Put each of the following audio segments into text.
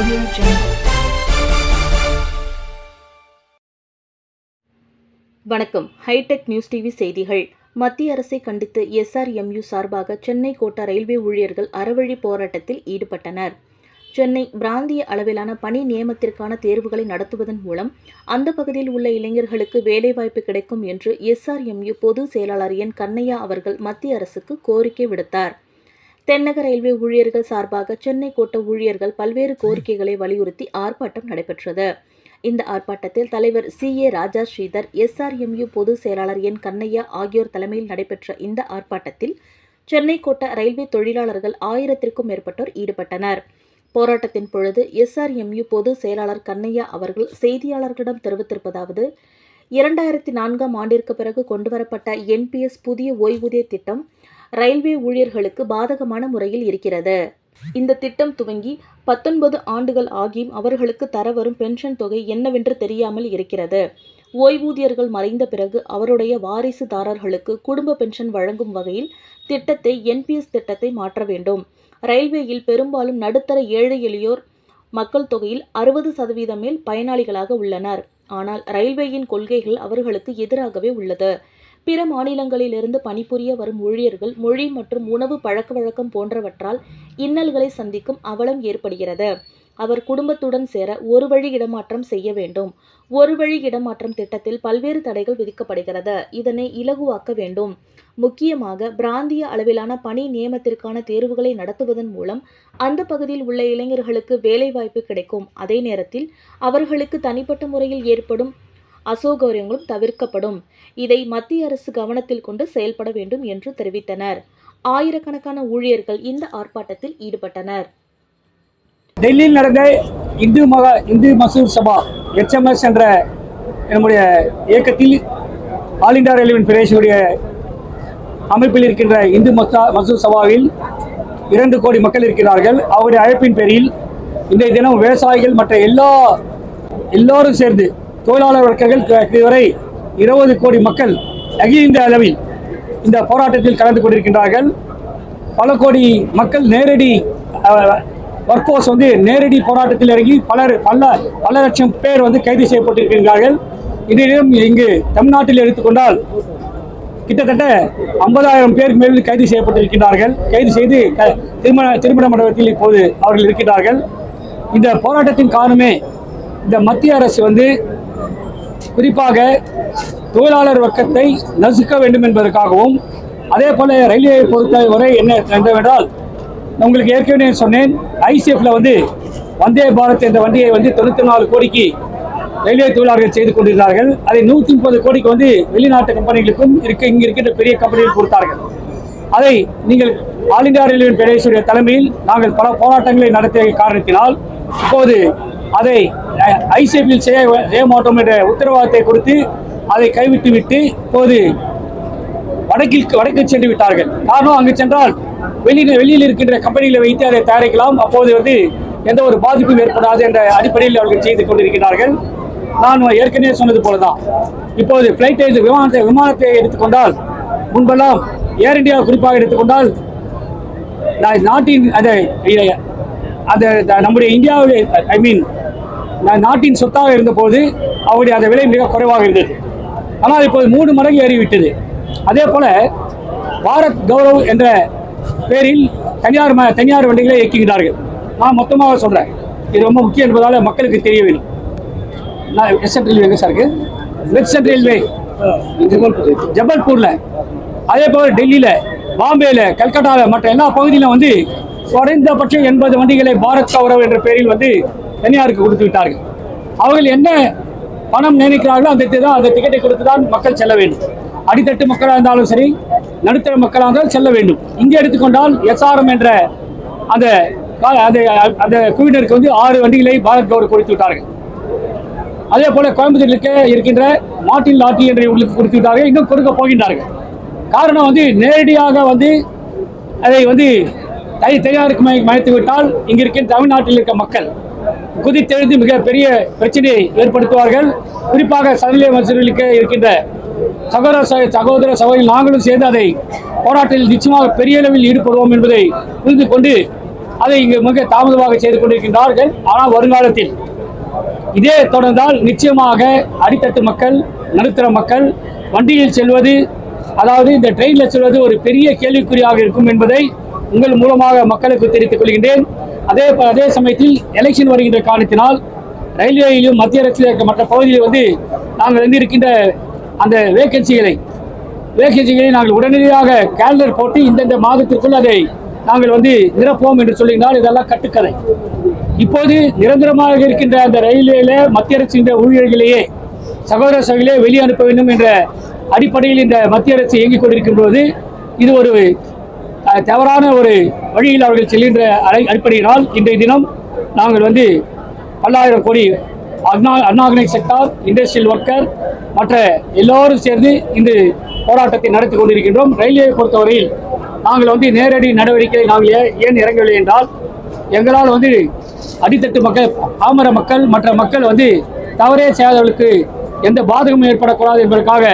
Audio Jungle. வணக்கம் hitech news TV செய்திகள். மத்திய அரசை கண்டித்து எஸ்ஆர்எம்யூ சார்பாக சென்னை கோட்டா ரயில்வே ஊழியர்கள் அறவழி போராட்டத்தில் ஈடுபட்டனர். சென்னை பிராந்திய அளவிலான பணி நியமத்திற்கான தேர்வுகளை நடத்துவதன் மூலம் அந்த பகுதியில் உள்ள இளைஞர்களுக்கு வேலைவாய்ப்பு கிடைக்கும் என்று எஸ்ஆர்எம்யூ பொதுச் செயலாளர் என் கண்ணையா அவர்கள் மத்திய அரசுக்கு கோரிக்கை விடுத்தார். தென்னக ரயில்வே ஊழியர்கள் சார்பாக சென்னை கோட்ட ஊழியர்கள் பல்வேறு கோரிக்கைகளை வலியுறுத்தி ஆர்ப்பாட்டம் நடைபெற்றது. இந்த ஆர்ப்பாட்டத்தில் தலைவர் C. A. Raja Sridhar S R M U பொதுச் செயலாளர் என். கண்ணையா ஆகியோர் தலைமையில் நடைபெற்ற இந்த ஆர்ப்பாட்டத்தில் சென்னை கோட்ட ரயில்வே தொழிலாளர்கள் ஆயிரத்திற்கும் மேற்பட்டோர் ஈடுபட்டனர். போராட்டத்தின் பொழுது எஸ்ஆர்எம்யு பொதுச் செயலாளர் கண்ணையா அவர்கள் செய்தியாளர்களிடம் தெரிவித்திருப்பதாவது இரண்டாயிரத்தி நான்காம் ஆண்டிற்கு பிறகு கொண்டுவரப்பட்ட என்பிஎஸ் புதிய ஓய்வூதிய திட்டம் ரயில்வே ஊழியர்களுக்கு பாதகமான முறையில் இருக்கிறது. இந்த திட்டம் துவங்கி பத்தொன்பது ஆண்டுகள் ஆகியும் அவர்களுக்கு தரவரும் பென்ஷன் தொகை என்னவென்று தெரியாமல் இருக்கிறது. ஓய்வூதியர்கள் மறைந்த பிறகு அவருடைய வாரிசுதாரர்களுக்கு குடும்ப பென்ஷன் வழங்கும் வகையில் திட்டத்தை என்பிஎஸ் திட்டத்தை மாற்ற வேண்டும். ரயில்வேயில் பெரும்பாலும் நடுத்தர ஏழை எளியோர் மக்கள் தொகையில் அறுபது சதவீதம் மேல் பயனாளிகளாக உள்ளனர். ஆனால் ரயில்வேயின் கொள்கைகள் அவர்களுக்கு எதிராகவே உள்ளது. பிற மாநிலங்களிலிருந்து பணிபுரிய வரும் ஊழியர்கள் மொழி மற்றும் உணவு பழக்கவழக்கம் போன்றவற்றால் இன்னல்களை சந்திக்கும் அவலம் ஏற்படுகிறது. அவர் குடும்பத்துடன் சேர ஒரு வழி இடமாற்றம் செய்ய வேண்டும். ஒரு வழி இடமாற்றம் திட்டத்தில் பல்வேறு தடைகள் விதிக்கப்படுகிறது. இதனை இலகுவாக்க வேண்டும். முக்கியமாக பிராந்திய அளவிலான பணி நியமத்திற்கான தேர்வுகளை நடத்துவதன் மூலம் அந்த பகுதியில் உள்ள இளைஞர்களுக்கு வேலைவாய்ப்பு கிடைக்கும். அதே நேரத்தில் அவர்களுக்கு தனிப்பட்ட முறையில் ஏற்படும் அசௌகரியங்களும் தவிர்க்கப்படும். இதை மத்திய அரசு கவனத்தில் கொண்டு செயல்பட வேண்டும் என்று தெரிவித்தனர். ஆயிரக்கணக்கான ஊழியர்கள் இந்த ஆர்ப்பாட்டத்தில் ஈடுபட்டனர். டெல்லியில் நடந்த இந்து மகா இந்து மசூர் சபா எச்எம்எஸ் என்ற நம்முடைய இயக்கத்தில் ஆல் இண்டியா ரயில்வே பிரதேசனுடைய அமைப்பில் இருக்கின்ற இந்து மசா மசூர் சபாவில் இரண்டு கோடி மக்கள் இருக்கிறார்கள். அவருடைய அழைப்பின் பேரில் இன்றைய தினம் விவசாயிகள் மற்ற எல்லா எல்லோரும் சேர்ந்து தொழிலாளர் வர்க்கங்கள் இதுவரை இருபது கோடி மக்கள் அகில இந்திய அளவில் இந்த போராட்டத்தில் கலந்து கொண்டிருக்கின்றார்கள். பல கோடி மக்கள் நேரடி ஒர்க் ஃபோர்ஸ் வந்து நேரடி போராட்டத்தில் இறங்கி பலர் பல பல லட்சம் பேர் வந்து கைது செய்யப்பட்டிருக்கின்றார்கள். இன்றையும் இங்கு தமிழ்நாட்டில் எடுத்துக்கொண்டால் கிட்டத்தட்ட ஐம்பதாயிரம் பேர் மேல் கைது செய்யப்பட்டிருக்கிறார்கள் கைது செய்து க- திருமண திருமண மண்டபத்தில் இப்போது அவர்கள் இருக்கிறார்கள் இந்த போராட்டத்தின் காரணமே இந்த மத்திய அரசு வந்து குறிப்பாக தொழிலாளர் வர்க்கத்தை நசுக்க வேண்டும் என்பதற்காகவும் அதே போல ரயில்வே பொறுத்தவரை என்ன என்னவென்றால் உங்களுக்கு ஏற்கனவே சொன்னேன் ஐசிஎஃப்ல வந்து வந்தே பாரத் என்ற வண்டியை வந்து தொண்ணூற்றி நாலு கோடிக்கு ரயில்வே தொழிலாளர்கள் செய்து கொண்டிருந்தார்கள். அதை நூற்றி முப்பது கோடிக்கு வந்து வெளிநாட்டு கம்பெனிகளுக்கும் இருக்க இங்கே இருக்கின்ற பெரிய கம்பெனிகள் கொடுத்தார்கள். அதை நீங்கள் ஆல் இந்தியா ரயில்வே ஃபெடரேஷனுடைய தலைமையில் நாங்கள் பல போராட்டங்களை நடத்திய காரணத்தினால் இப்போது அதை ஐசிபியில் செய்ய செய்ய மாட்டோம் என்ற உத்தரவாதத்தை கொடுத்து அதை கைவிட்டு விட்டு இப்போது வடக்கில் வடக்கு சென்று விட்டார்கள். காரணம் அங்கு சென்றால் வெளியில் வெளியில் இருக்கின்ற கம்பெனிகளை வைத்து அதை தயாரிக்கலாம். அப்போது வந்து எந்த ஒரு பாதிப்பும் ஏற்படாது என்ற அடிப்படையில் அவர்கள் செய்து கொண்டிருக்கிறார்கள். நான் ஏற்கனவே சொன்னது போலதான். இப்போது பிளைட்டை விமானத்தை விமானத்தை எடுத்துக்கொண்டால் முன்பெல்லாம் ஏர் இந்தியா குறிப்பாக எடுத்துக்கொண்டால் நான் நாட்டின் அதை அந்த த- நம்முடைய இந்தியாவில் ஐ மீன் நாட்டின் சொத்தாக இருந்தபோது அவருடைய அந்த விலை மிக குறைவாக இருந்தது. ஆனால் இப்போது மூணு மடங்கு ஏறிவிட்டது. அதே போல் பாரத் கௌரவ் என்ற பேரில் தனியார் ம- தனியார் வண்டிகளை இயக்குகிறார்கள். நான் மொத்தமாக சொல்கிறேன் இது ரொம்ப முக்கியம் என்பதால் மக்களுக்கு தெரிய வேண்டும் நான் வெஸ்டர்ன் ரயில்வே எங்கே சார் இருக்கு வெஸ்டர்ன் ரயில்வே. ஜபல்பூரில். அதே போல் டெல்லியில் பாம்பேயில் கல்கட்டாவில் மற்ற எல்லா பகுதியிலும் வந்து குறைந்தபட்சம் எண்பது வண்டிகளை பாரத் கௌரவ் என்ற பெயரில் வந்து தனியாருக்கு கொடுத்து விட்டார்கள். அவர்கள் என்ன பணம் நினைக்கிறார்களோ அந்த தான் அந்த டிக்கெட்டை கொடுத்து தான் மக்கள் செல்ல வேண்டும். அடித்தட்டு மக்களாக இருந்தாலும் சரி நடுத்தர மக்களாக இருந்தாலும் செல்ல வேண்டும். இங்கே எடுத்துக்கொண்டால் எஸ்ஆர்எம் என்ற அந்த கா- அந்த அந்த குழுவினருக்கு வந்து ஆறு வண்டிகளை பாரத் கௌரவ் கொடுத்து விட்டார்கள். அதே போல கோயம்புத்தூருக்கு இருக்கின்ற மாட்டின் லாட்டி என்ற இவங்களுக்கு கொடுத்து விட்டார்கள். இன்னும் கொடுக்க போகின்றார்கள். காரணம் வந்து நேரடியாக வந்து அதை வந்து தை தனியாருக்கு மயத்து விட்டால் இங்கே இருக்கின்ற தமிழ்நாட்டில் இருக்க மக்கள் குதித்தெழுந்து மிக பெரிய பிரச்சனையை ஏற்படுத்துவார்கள். குறிப்பாக சதிலே மசூரிலுக்கு இருக்கின்ற சகோதர ச- சகோதர சகோதரி நாங்களும் சேர்ந்து அதை போராட்டத்தில் நிச்சயமாக பெரிய அளவில் ஈடுபடுவோம் என்பதை புரிந்து கொண்டு அதை இங்கு மிக தாமதமாக செய்து கொண்டிருக்கின்றார்கள். ஆனால் வருங்காலத்தில் இதே தொடர்ந்தால் நிச்சயமாக அடித்தட்டு மக்கள் நடுத்தர மக்கள் வண்டியில் செல்வது அதாவது இந்த ட்ரெயினில் செல்வது ஒரு பெரிய கேள்விக்குறியாக இருக்கும் என்பதை உங்கள் மூலமாக மக்களுக்கு தெரிவித்துக் கொள்கின்றேன். அதே அதே சமயத்தில் எலெக்ஷன் வருகின்ற காரணத்தினால் ரயில்வேயிலும் மத்திய அரசில் இருக்க மற்ற பகுதியில் வந்து நாங்கள் வந்து இருக்கின்ற அந்த வேகன்சிகளை வேகன்சிகளை நாங்கள் உடனடியாக கேலண்டர் போட்டு இந்தந்த மாதத்திற்குள் அதை நாங்கள் வந்து நிரப்புவோம் என்று சொல்லினால் இதெல்லாம் கட்டுக்கதை. இப்போது நிரந்தரமாக இருக்கின்ற அந்த ரயில்வேல மத்திய அரசின் ஊழியர்களையே சகோதர சகலே வெளியே அனுப்ப வேண்டும் என்ற அடிப்படையில் இந்த மத்திய அரசு இயங்கிக் கொண்டிருக்கும் போது இது ஒரு தவறான ஒரு வழியில் அவர்கள் செல்கின்ற அடை- அடிப்படையினால் இன்றைய தினம் நாங்கள் வந்து பல்லாயிரம் கோடி அண்ணா அன்ஆர்கனைஸ் செக்டார் இண்டஸ்ட்ரியல் ஒர்க்கர் மற்ற எல்லோரும் சேர்ந்து இந்த போராட்டத்தை நடத்தி கொண்டிருக்கின்றோம். ரயில்வே பொறுத்தவரையில் நாங்கள் வந்து நேரடி நடவடிக்கை நாங்கள் ஏன் இறங்கவில்லை என்றால் எங்களால் வந்து அடித்தட்டு மக்கள் பாமர மக்கள் மற்ற மக்கள் வந்து தவறே செய்யாதவர்களுக்கு எந்த பாதகமும் ஏற்படக்கூடாது என்பதற்காக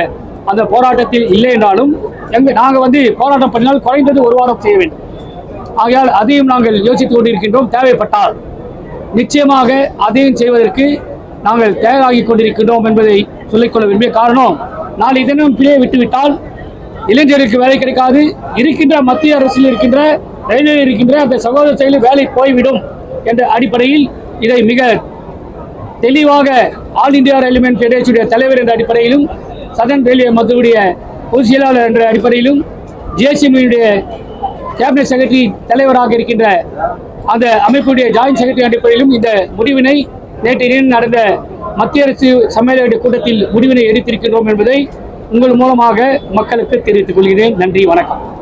அந்த போராட்டத்தில் இல்லை என்றாலும் எங்க நாங்கள் வந்து போராட்டம் பண்ணினால் குறைந்தது ஒரு வாரம் செய்ய வேண்டும். ஆகையால் அதையும் நாங்கள் யோசித்துக் கொண்டிருக்கின்றோம். தேவைப்பட்டால் நிச்சயமாக அதையும் செய்வதற்கு நாங்கள் தயாராகி கொண்டிருக்கின்றோம் என்பதை சொல்லிக்கொள்ள விரும்பிய காரணம் நாளை தினம் பிழையை விட்டுவிட்டால் இளைஞருக்கு வேலை கிடைக்காது. இருக்கின்ற மத்திய அரசில் இருக்கின்ற ரயில்வே இருக்கின்ற அந்த சகோதர செயலில் வேலை போய்விடும் என்ற அடிப்படையில் இதை மிக தெளிவாக ஆல் இந்தியா ரயில்வே ஃபெடரேஷனுடைய தலைவர் என்ற அடிப்படையிலும் சதன் ரயில்வே மதுவுடைய பொதுச் செயலாளர் என்ற அடிப்படையிலும் ஜேசிபியுடைய கேபினட் செக்ரட்டரி தலைவராக இருக்கின்ற அந்த அமைப்புடைய ஜாயின்ட் செக்ரட்டரி அடிப்படையிலும் இந்த முடிவினை நேற்று நடந்த மத்திய அரசு சம்மேளன கூட்டத்தில் முடிவினை எடுத்திருக்கின்றோம் என்பதை உங்கள் மூலமாக மக்களுக்கு தெரிவித்துக் கொள்கிறேன். நன்றி வணக்கம்.